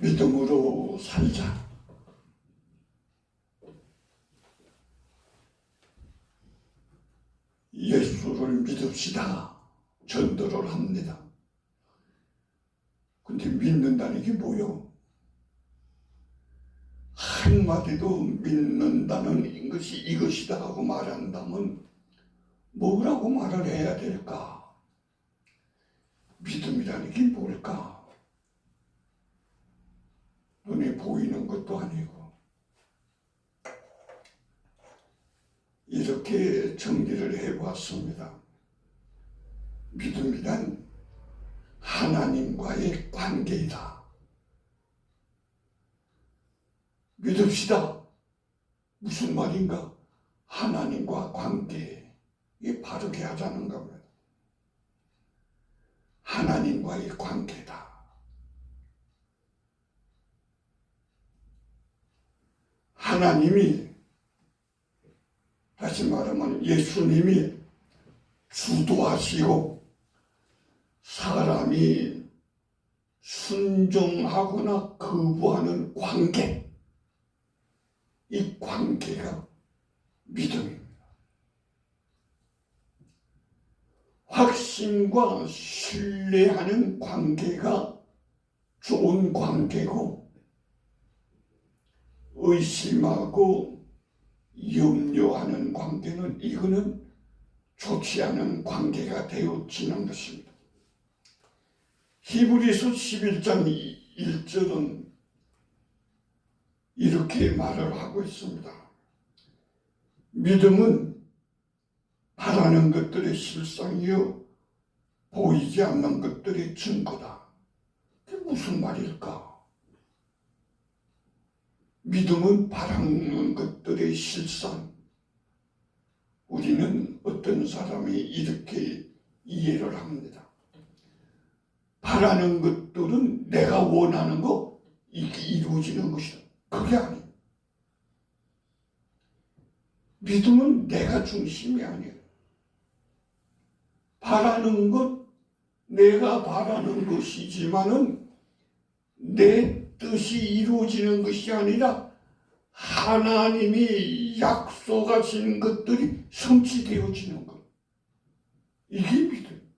믿음으로 살자. 예수를 믿읍시다. 전도를 합니다. 근데 믿는다는 게 뭐요? 한마디도 믿는다는 것이 이것이다 하고 말한다면 뭐라고 말을 해야 될까? 믿음이라는 게 뭘까? 눈에 보이는 것도 아니고 이렇게 정리를 해봤습니다. 믿음이란 하나님과의 관계이다. 믿읍시다. 무슨 말인가? 하나님과 관계, 이 바르게 하자는 겁니다. 하나님과의 관계다. 하나님이 다시 말하면 예수님이 주도하시고 사람이 순종하거나 거부하는 관계, 이 관계가 믿음입니다. 확신과 신뢰하는 관계가 좋은 관계고, 의심하고 염려하는 관계는 이거는 좋지 않은 관계가 되어지는 것입니다. 히브리서 11장 1절은 이렇게 말을 하고 있습니다. 믿음은 바라는 것들의 실상이요 보이지 않는 것들의 증거다. 그게 무슨 말일까? 믿음은 바라는 것들의 실상. 우리는 어떤 사람이 이렇게 이해를 합니다. 바라는 것들은 내가 원하는 거 이게 이루어지는 것이다. 그게 아니에요. 믿음은 내가 중심이 아니에요. 바라는 것, 내가 바라는 것이지만은 내 뜻이 이루어지는 것이 아니라 하나님이 약속하신 것들이 성취되어지는 것. 이게 믿음.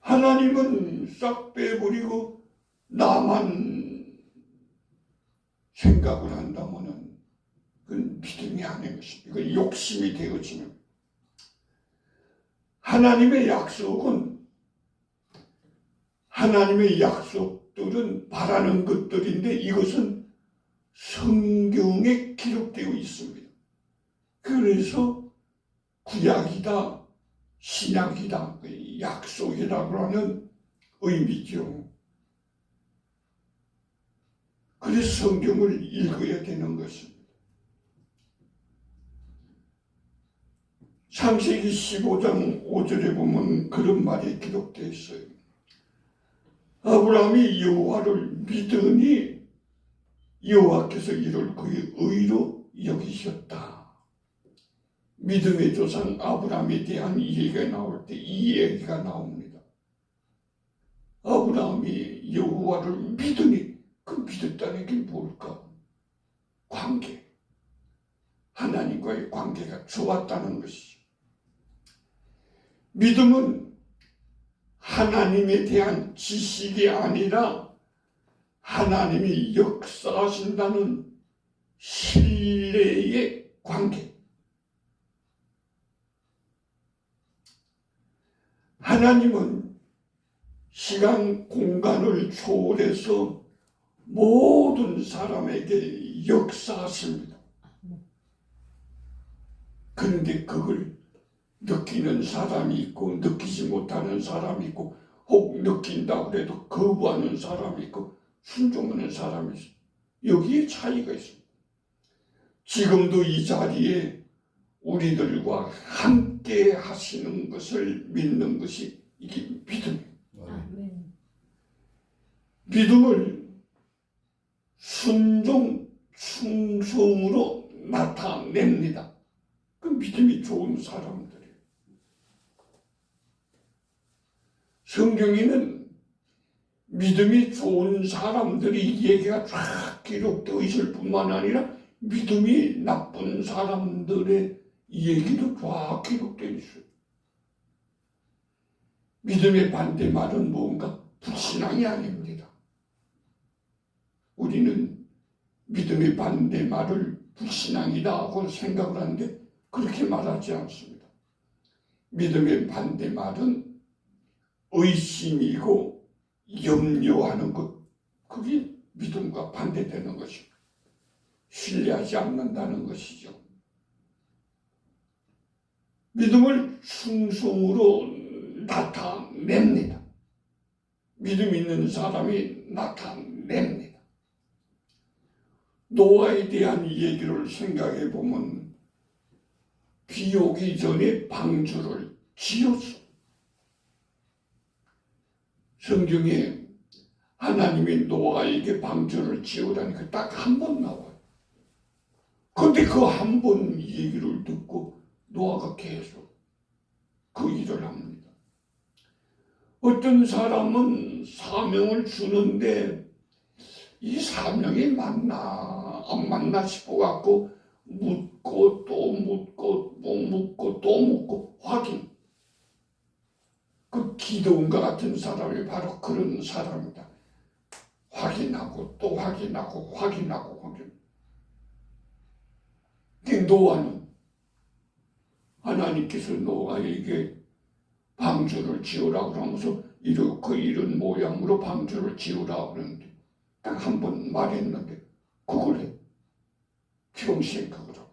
하나님은 싹 빼버리고 나만 생각을 한다면은 그건 믿음이 아닌 것입니다. 이건 욕심이 되어지는. 하나님의 약속은 하나님의 약속 들은 바라는 것들인데 이것은 성경에 기록되어 있습니다. 그래서 구약이다, 신약이다, 그 약속이라고 하는 의미죠. 그래서 성경을 읽어야 되는 것입니다. 창세기 15장 5절에 보면 그런 말이 기록되어 있어요. 아브라함이 여호와를 믿으니 여호와께서 이를 그의 의로 여기셨다. 믿음의 조상 아브라함에 대한 얘기가 나올 때 이 얘기가 나옵니다. 아브라함이 여호와를 믿으니 그 믿었다는 게 뭘까? 관계. 하나님과의 관계가 좋았다는 것이죠. 믿음은 하나님에 대한 지식이 아니라 하나님이 역사하신다는 신뢰의 관계. 하나님은 시간, 공간을 초월해서 모든 사람에게 역사하십니다. 그런데 그걸 느끼는 사람이 있고 느끼지 못하는 사람이 있고 혹 느낀다고 해도 거부하는 사람이 있고 순종하는 사람이 있어. 여기에 차이가 있습니다. 지금도 이 자리에 우리들과 함께 하시는 것을 믿는 것이 이게 믿음이에요. 아멘. 믿음을 순종, 충성으로 나타냅니다. 그 믿음이 좋은 사람들이에요. 성경에는 믿음이 좋은 사람들이 얘기가 쫙 기록되어 있을 뿐만 아니라 믿음이 나쁜 사람들의 얘기도 쫙 기록되어 있어요. 믿음의 반대말은 뭔가 불신앙이 아닙니다. 우리는 믿음의 반대말을 불신앙이다 하고 생각을 하는데 그렇게 말하지 않습니다. 믿음의 반대말은 의심이고 염려하는 것. 그게 믿음과 반대되는 것입니다. 신뢰하지 않는다는 것이죠. 믿음을 충성으로 나타냅니다. 믿음 있는 사람이 나타냅니다. 노아에 대한 얘기를 생각해 보면 비 오기 전에 방주를 지었어. 성경에 하나님이 노아에게 방주를 지으라니까 딱 한 번 나와요. 근데 그 한 번 얘기를 듣고 노아가 계속 그 일을 합니다. 어떤 사람은 사명을 주는데 이 사명이 맞나 안 맞나 싶어 갖고 묻고 또 묻고 또 묻고 또 묻고 확인. 그 기도원과 같은 사람이 바로 그런 사람이다. 확인하고 또 확인하고 확인하고 확인. 근데 노아는 하나님께서 노아에게 방주를 지으라고 하면서 이렇게 이런 모양으로 방주를 지으라고 그러는데 딱 한 번 말했는데 그걸 해. 평생 그걸 하고.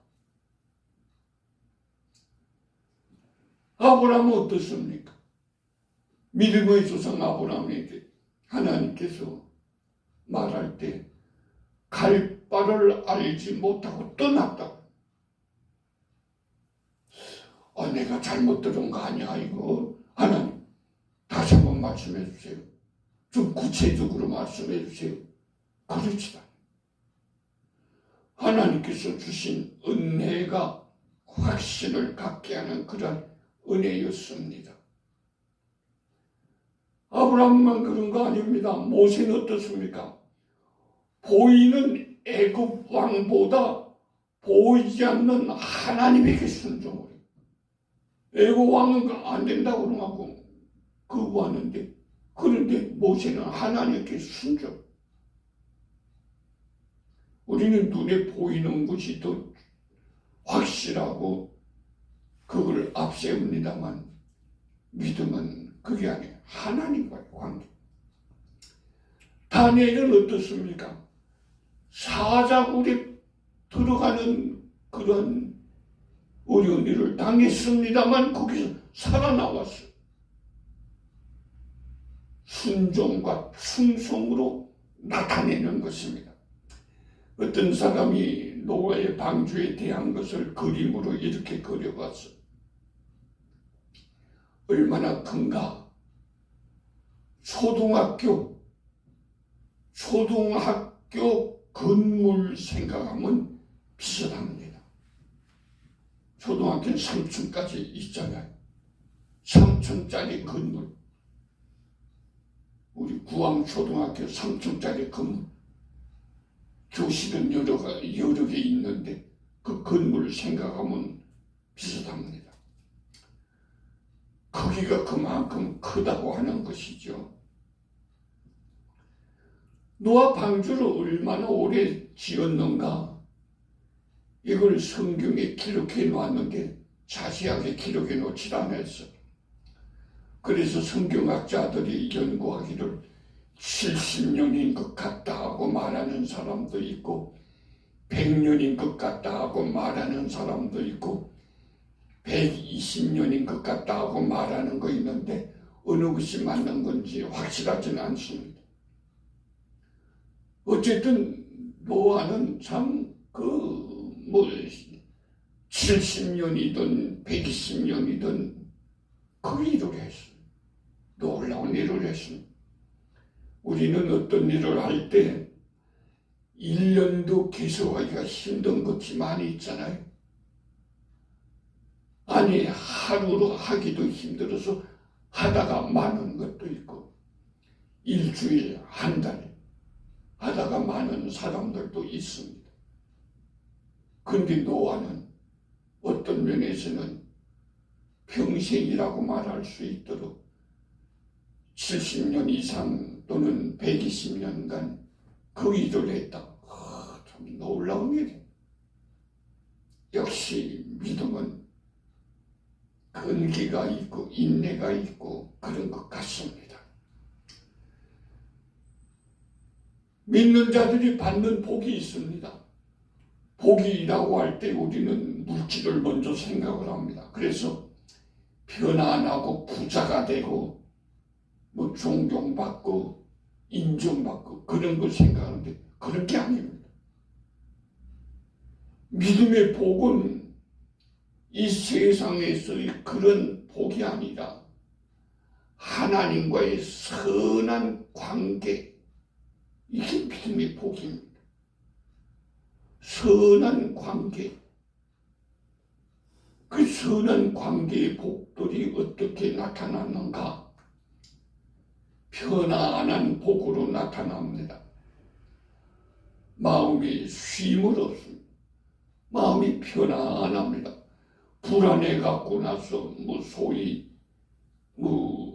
아브라함은 어떻습니까? 믿음의 조상 아브라함에게 하나님께서 말할 때 갈 바를 알지 못하고 떠났다. 아, 내가 잘못 들은 거 아니야, 이거. 하나님, 다시 한번 말씀해 주세요. 좀 구체적으로 말씀해 주세요. 그렇지 않아요. 하나님께서 주신 은혜가 확신을 갖게 하는 그런 은혜였습니다. 아브라함만 그런 거 아닙니다. 모세는 어떻습니까? 보이는 애굽 왕보다 보이지 않는 하나님에게 순종을. 애굽 왕은 안 된다고 그러고 거부하는데 그런데 모세는 하나님께 순종. 우리는 눈에 보이는 것이 더 확실하고 그걸 앞세웁니다만 믿음은 그게 아니에요. 하나님과의 관계. 다니엘은 어떻습니까? 사자굴에 들어가는 그런 어려운 일을 당했습니다만 거기서 살아나왔어요. 순종과 충성으로 나타내는 것입니다. 어떤 사람이 노아의 방주에 대한 것을 그림으로 이렇게 그려봤어. 얼마나 큰가? 초등학교, 초등학교 건물 생각하면 비슷합니다. 초등학교는 3층까지 있잖아요. 3층짜리 건물. 우리 구암초등학교 3층짜리 건물. 교실은 여러, 여러 개 있는데 그 건물 생각하면 비슷합니다. 크기가 그만큼 크다고 하는 것이죠. 노아 방주를 얼마나 오래 지었는가 이걸 성경에 기록해 놓았는데 자세하게 기록해 놓지 않았어. 그래서 성경학자들이 연구하기를 70년인 것 같다 하고 말하는 사람도 있고 100년인 것 같다 하고 말하는 사람도 있고 120년인 것 같다 하고 말하는 거 있는데 어느 것이 맞는 건지 확실하지는 않습니다. 어쨌든 노아는 참그뭐 70년이든 120년이든 그 일을 했어요. 놀라운 일을 했습니다. 우리는 어떤 일을 할 때 1년도 계속하기가 힘든 것이 많이 있잖아요. 아니, 하루로 하기도 힘들어서 하다가 마는 것도 있고, 일주일, 한달 하다가 많은 사람들도 있습니다. 근데 노아는 어떤 면에서는 평생이라고 말할 수 있도록 70년 이상 또는 120년간 그 일을 했다. 아, 참 놀라운 일이에요. 역시 믿음은 근기가 있고 인내가 있고 그런 것 같습니다. 믿는 자들이 받는 복이 있습니다. 복이라고 할 때 우리는 물질을 먼저 생각을 합니다. 그래서 편안하고 부자가 되고 뭐 존경받고 인정받고 그런 걸 생각하는데 그런 게 아닙니다. 믿음의 복은 이 세상에서의 그런 복이 아니라 하나님과의 선한 관계 이게 믿음의 복입니다. 선한 관계 그 선한 관계의 복들이 어떻게 나타나는가? 편안한 복으로 나타납니다. 마음이 쉼을 얻습니다. 마음이 편안합니다. 불안해 갖고 나서 뭐 소위 뭐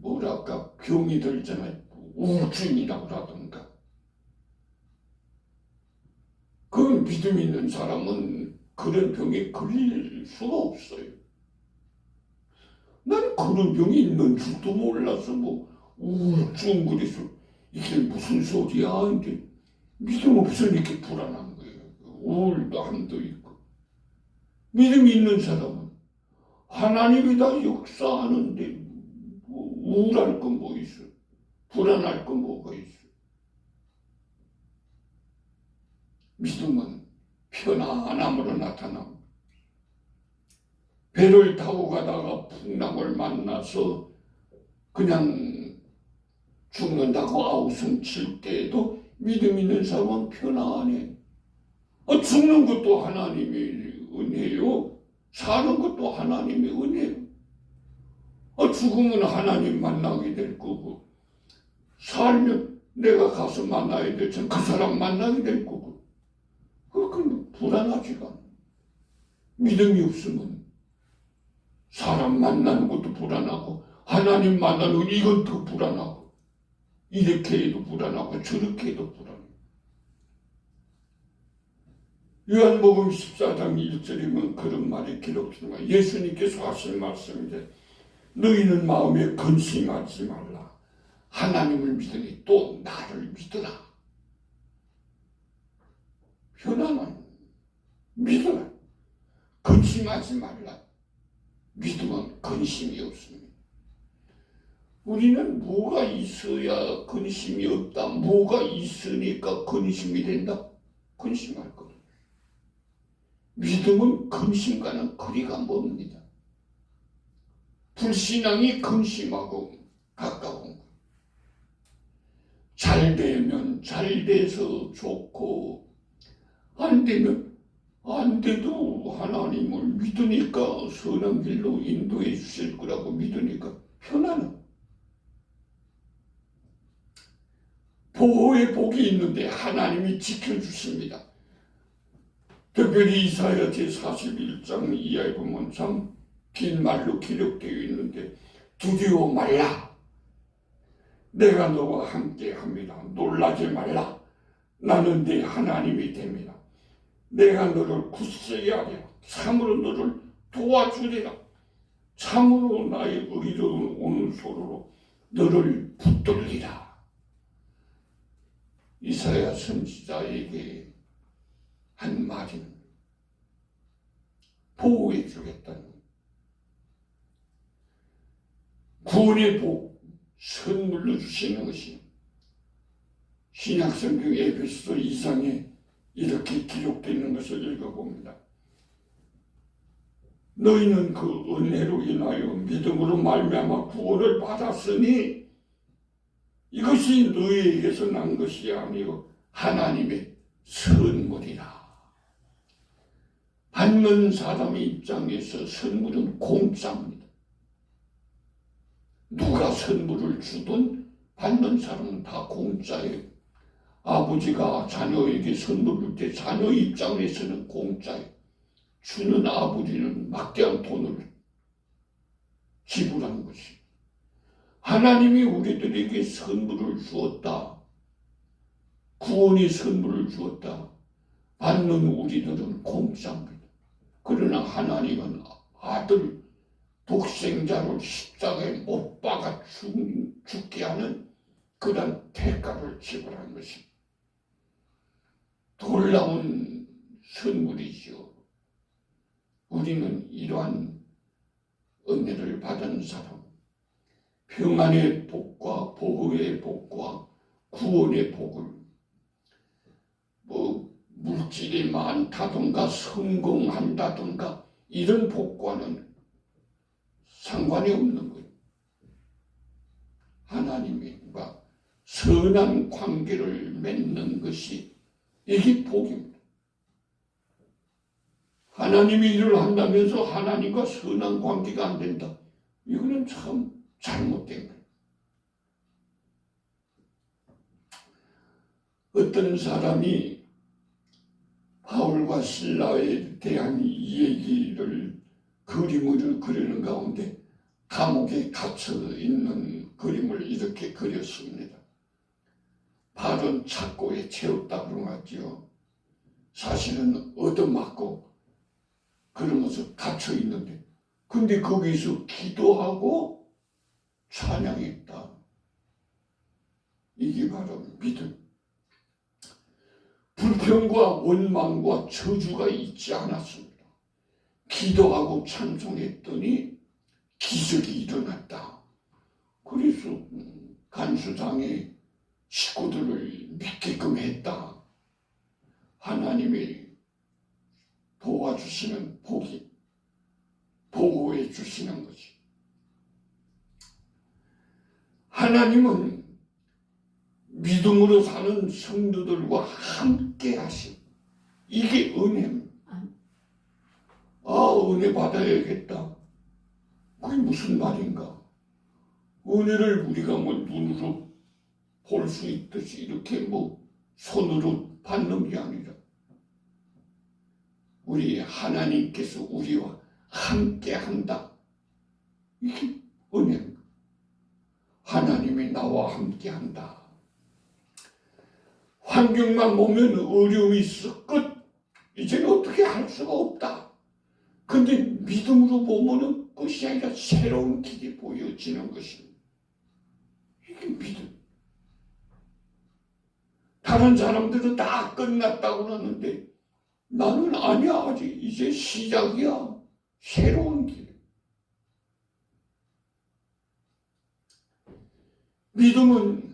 뭐랄까 병이 들잖아요. 우울증이라고 하던가. 그 믿음 있는 사람은 그런 병에 걸릴 수가 없어요. 나는 그런 병이 있는 줄도 몰라서 뭐 우울증 그래서 이게 무슨 소리야 근데 믿음 없으니까 불안한 거예요. 우울감도 있고 믿음 있는 사람은 하나님이 다 역사하는데 뭐 우울할 건 뭐 있어? 불안할 건 뭐가 있어? 믿음은 편안함으로 나타납니다. 배를 타고 가다가 풍랑을 만나서 그냥 죽는다고 아우성 칠 때에도 믿음 있는 사람은 편안해. 아, 죽는 것도 하나님의 은혜요. 사는 것도 하나님의 은혜요. 아, 죽으면 하나님 만나게 될 거고, 살면 내가 가서 만나야 될, 그 사람 만나게 될 거고. 그렇게 불안하지가 않아. 믿음이 없으면 사람 만나는 것도 불안하고 하나님 만나는 건 이건 더 불안하고 이렇게 해도 불안하고 저렇게 해도 불안해. 요한복음 14장 1절이면 그런 말이 기록됩니다. 예수님께서 하신 말씀인데 너희는 마음에 근심하지 말라. 하나님을 믿으니 또 나를 믿으라. 편안한 믿어라. 근심하지 말라. 믿음은 근심이 없습니다. 우리는 뭐가 있어야 근심이 없다. 뭐가 있으니까 근심이 된다. 근심할 것. 믿음은 근심과는 거리가 멉니다. 불신앙이 근심하고 가까운 것. 잘 되면 잘 돼서 좋고 안 되면 안 돼도 하나님을 믿으니까 선한 길로 인도해 주실 거라고 믿으니까 편안해. 보호의 복이 있는데 하나님이 지켜주십니다. 특별히 이사야 제41장 이하에 보면 참 긴 말로 기록되어 있는데 두려워 말라. 내가 너와 함께 합니다. 놀라지 말라. 나는 네 하나님이 됩니다. 내가 너를 굳세게 하리라. 참으로 너를 도와주리라. 참으로 나의 의로운 소로로 너를 붙들리라. 이사야 선지자에게 한 말입니다. 보호해 주겠다는 구원의 복, 선물로 주시는 것이 신약성경 에베소서 2장에 이렇게 기록되어 있는 것을 읽어봅니다. 너희는 그 은혜로 인하여 믿음으로 말미암아 구원을 받았으니 이것이 너희에게서 난 것이 아니요 하나님의 선물이라. 받는 사람의 입장에서 선물은 공짜입니다. 누가 선물을 주든 받는 사람은 다 공짜예요. 아버지가 자녀에게 선물 줄 때 자녀 입장에서는 공짜예요. 주는 아버지는 막대한 돈을 지불한 것이. 하나님이 우리들에게 선물을 주었다. 구원의 선물을 주었다. 받는 우리들은 공짜입니다. 그러나 하나님은 아들 독생자를 십자가에 못 박아 죽, 죽게 하는 그런 대가를 지불한 것입니다. 놀라운 선물이죠. 우리는 이러한 은혜를 받은 사람, 평안의 복과 보호의 복과 구원의 복을 뭐 물질이 많다든가 성공한다든가 이런 복과는 상관이 없는 거예요. 하나님과 선한 관계를 맺는 것이 이게 복입니다. 하나님이 일을 한다면서 하나님과 선한 관계가 안 된다. 이거는 참 잘못된 거예요. 어떤 사람이 바울과 신라에 대한 이 얘기를 그림으로 그리는 가운데 감옥에 갇혀 있는 그림을 이렇게 그렸습니다. 발은 착고에 채웠다 그러죠. 사실은 얻어맞고 그러면서 갇혀 있는데 근데 거기서 기도하고 찬양했다. 이게 바로 믿음. 불평과 원망과 저주가 있지 않았습니다. 기도하고 찬송했더니 기적이 일어났다. 그래서 간수장의 식구들을 믿게끔 했다. 하나님이 도와주시는 복이 보호해 주시는 것이. 하나님은 믿음으로 사는 성도들과 함께 하심. 이게 은혜입니다. 아, 은혜 받아야겠다. 그게 무슨 말인가? 은혜를 우리가 뭐 눈으로 볼 수 있듯이 이렇게 뭐 손으로 받는 게 아니라 우리 하나님께서 우리와 함께 한다. 이게 은혜입니다. 하나님이 나와 함께 한다. 환경만 보면 어려움이 있어 끝. 이제는 어떻게 할 수가 없다. 근데 믿음으로 보면은 끝이 아니라 새로운 길이 보여지는 것입니다. 이게 믿음. 다른 사람들은 다 끝났다고 그러는데 나는 아니야 아직 이제 시작이야. 새로운 길. 믿음은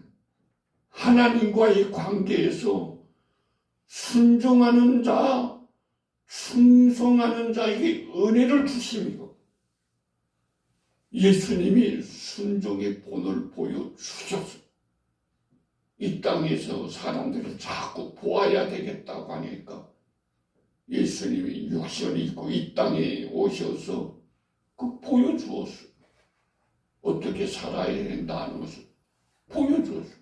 하나님과의 관계에서 순종하는 자, 충성하는 자에게 은혜를 주심이고 예수님이 순종의 본을 보여주셨어요. 이 땅에서 사람들을 자꾸 보아야 되겠다고 하니까 예수님이 육신을 입고 이 땅에 오셔서 그 보여주었어요. 어떻게 살아야 된다는 것을 보여주었어요.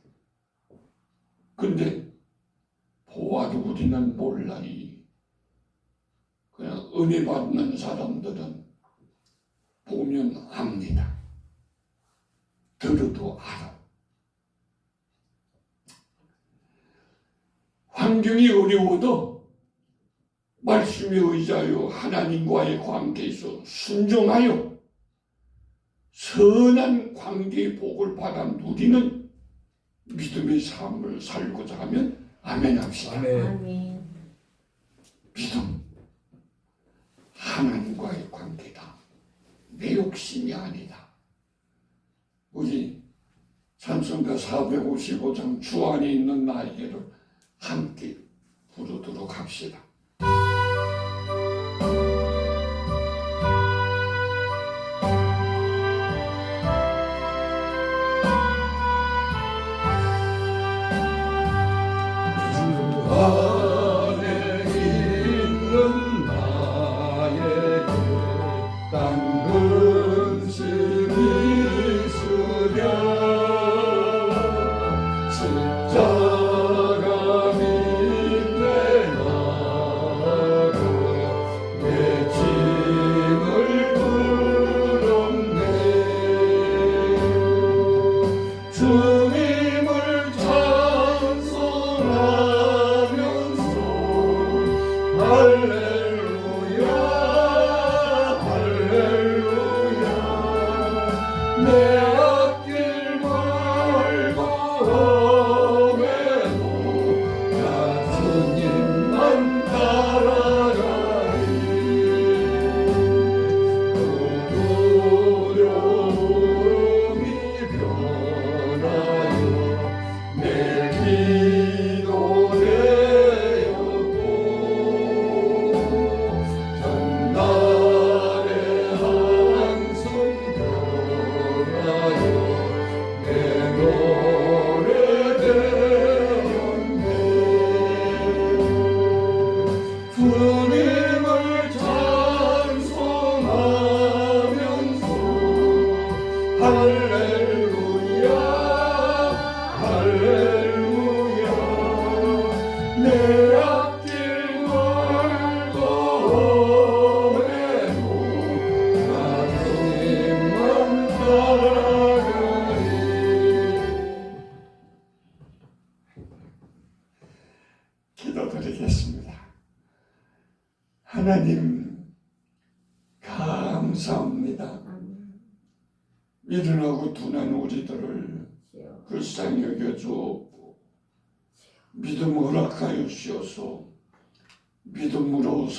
근데 보아도 우리는 몰라이. 그냥 은혜 받는 사람들은 보면 압니다. 들어도 알아. 환경이 어려워도 말씀에 의지하여 하나님과의 관계에서 순종하여 선한 관계의 복을 받아 누리는 믿음의 삶을 살고자 하면 아멘 합시다. 아멘. 믿음. 하나님과의 관계다. 내 욕심이 아니다. 우리 찬송가 455장 주 안에 있는 나에게를 함께 부르도록 합시다. Yeah.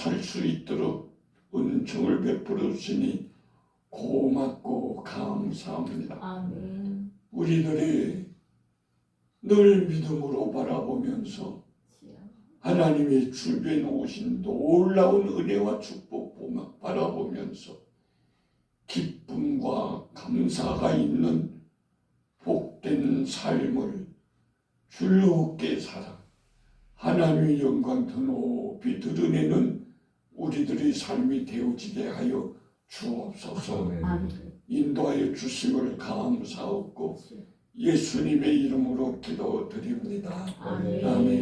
살 수 있도록 은총을 베풀어 주시니 고맙고 감사합니다. 아멘. 우리들이 늘 믿음으로 바라보면서 주여. 하나님의 주변에 오신 놀라운 은혜와 축복 보며 바라보면서 기쁨과 감사가 있는 복된 삶을 즐겁게 살아 하나님의 영광 더 높이 드러내는 우리들의 삶이 되어지게 하여 주옵소서. 인도하여 주심을 감사하고 주여. 예수님의 이름으로 기도드립니다. 아멘. 아멘.